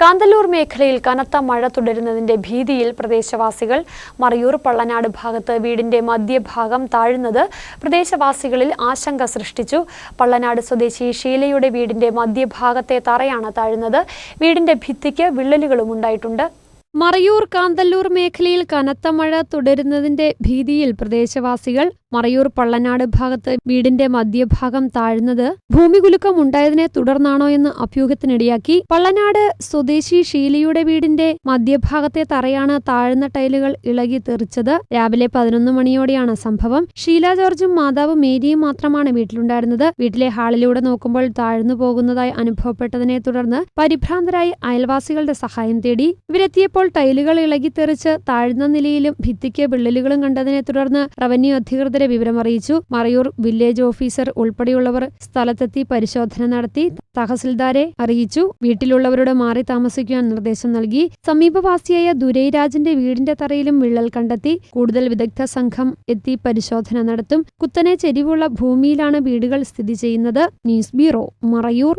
കാന്തല്ലൂർ മേഖലയിൽ കനത്ത മഴ തുടരുന്നതിന്റെ ഭീതിയിൽ പ്രദേശവാസികൾ മറയൂർ പള്ളനാട് ഭാഗത്ത് വീടിന്റെ മധ്യഭാഗം താഴുന്നത് പ്രദേശവാസികളിൽ ആശങ്ക സൃഷ്ടിച്ചു. പള്ളനാട് സ്വദേശി ഷീലയുടെ വീടിന്റെ മധ്യഭാഗത്തെ തറയാണ് താഴുന്നത്. വീടിന്റെ ഭിത്തിക്ക് വിള്ളലുകളും ഉണ്ടായിട്ടുണ്ട്. മറയൂർ കാന്തല്ലൂർ മേഖലയിൽ കനത്ത മഴ തുടരുന്നതിന്റെ ഭീതിയിൽ പ്രദേശവാസികൾ മറയൂർ പള്ളനാട് ഭാഗത്ത് വീടിന്റെ മധ്യഭാഗം താഴ്ന്നത് ഭൂമികുലുക്കം ഉണ്ടായതിനെ തുടർന്നാണോ എന്ന് അഭ്യൂഹത്തിനിടയാക്കി. പള്ളനാട് സ്വദേശി ഷീലിയുടെ വീടിന്റെ മധ്യഭാഗത്തെ തറയാണ് താഴ്ന്ന ടൈലുകൾ ഇളകി തെറിച്ചത്. രാവിലെ പതിനൊന്ന് മണിയോടെയാണ് സംഭവം. ഷീല ജോർജും മാതാവ് മേരിയും മാത്രമാണ് വീട്ടിലുണ്ടായിരുന്നത്. വീട്ടിലെ ഹാളിലൂടെ നോക്കുമ്പോൾ താഴ്ന്നു പോകുന്നതായി അനുഭവപ്പെട്ടതിനെ തുടർന്ന് പരിഭ്രാന്തരായി അയൽവാസികളുടെ സഹായം തേടി. ഇവരെത്തിയപ്പോൾ ടൈലുകൾ ഇളകി തെറിച്ച് താഴ്ന്ന നിലയിലും ഭിത്തിക്ക് വിള്ളലുകളും കണ്ടതിനെ തുടർന്ന് റവന്യൂ അധികൃതരെ വിവരമറിയിച്ചു. മറയൂർ വില്ലേജ് ഓഫീസർ ഉൾപ്പെടെയുള്ളവർ സ്ഥലത്തെത്തി പരിശോധന നടത്തി തഹസിൽദാരെ അറിയിച്ചു. വീട്ടിലുള്ളവരോട് മാറി താമസിക്കുവാൻ നിർദ്ദേശം നൽകി. സമീപവാസിയായ ദുരൈരാജിന്റെ വീടിന്റെ തറയിലും വിള്ളൽ കണ്ടെത്തി. കൂടുതൽ വിദഗ്ധ സംഘം എത്തി പരിശോധന നടത്തും. കുത്തനെ ചെരിവുള്ള ഭൂമിയിലാണ് വീടുകൾ സ്ഥിതി ചെയ്യുന്നത്. News bureau Marayur.